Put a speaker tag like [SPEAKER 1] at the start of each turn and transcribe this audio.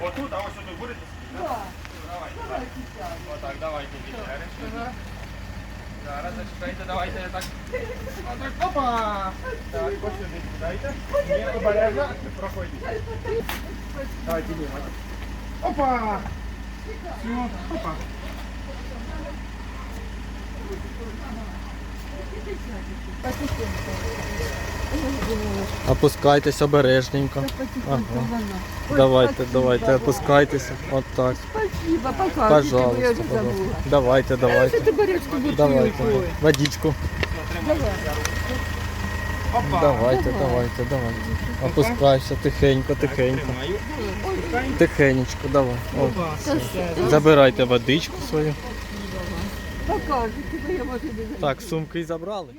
[SPEAKER 1] а ось тут будете?
[SPEAKER 2] Да.
[SPEAKER 1] Давайте. Отак, давайте дівчатки. Зараз зачекайте, давайте я так. Отак, опа! Так, ось сюди сідайте. Ні, обережно, проходіть. Давайте піднімайте. Опа! Все, опа.
[SPEAKER 3] Опускайтесь обережненько. Ага. Давайте, давайте, опускайтеся. От так.
[SPEAKER 2] Спасибо, пока.
[SPEAKER 3] Пожалуйста,
[SPEAKER 2] Я уже
[SPEAKER 3] пожалуйста.
[SPEAKER 2] забыла.
[SPEAKER 3] Давайте, давайте.
[SPEAKER 2] Ты горячку
[SPEAKER 3] Давайте.
[SPEAKER 2] бутылку.
[SPEAKER 3] Водичку.
[SPEAKER 1] Опа.
[SPEAKER 3] Давайте, давайте, давайте. Опускайся тихенько, тихенько.
[SPEAKER 1] Тримаю.
[SPEAKER 3] Тихенечко, давай. О,
[SPEAKER 1] Опа.
[SPEAKER 3] забирайте водичку свою.
[SPEAKER 2] Пока. Тебе я можу не
[SPEAKER 3] Так, сумки забрали.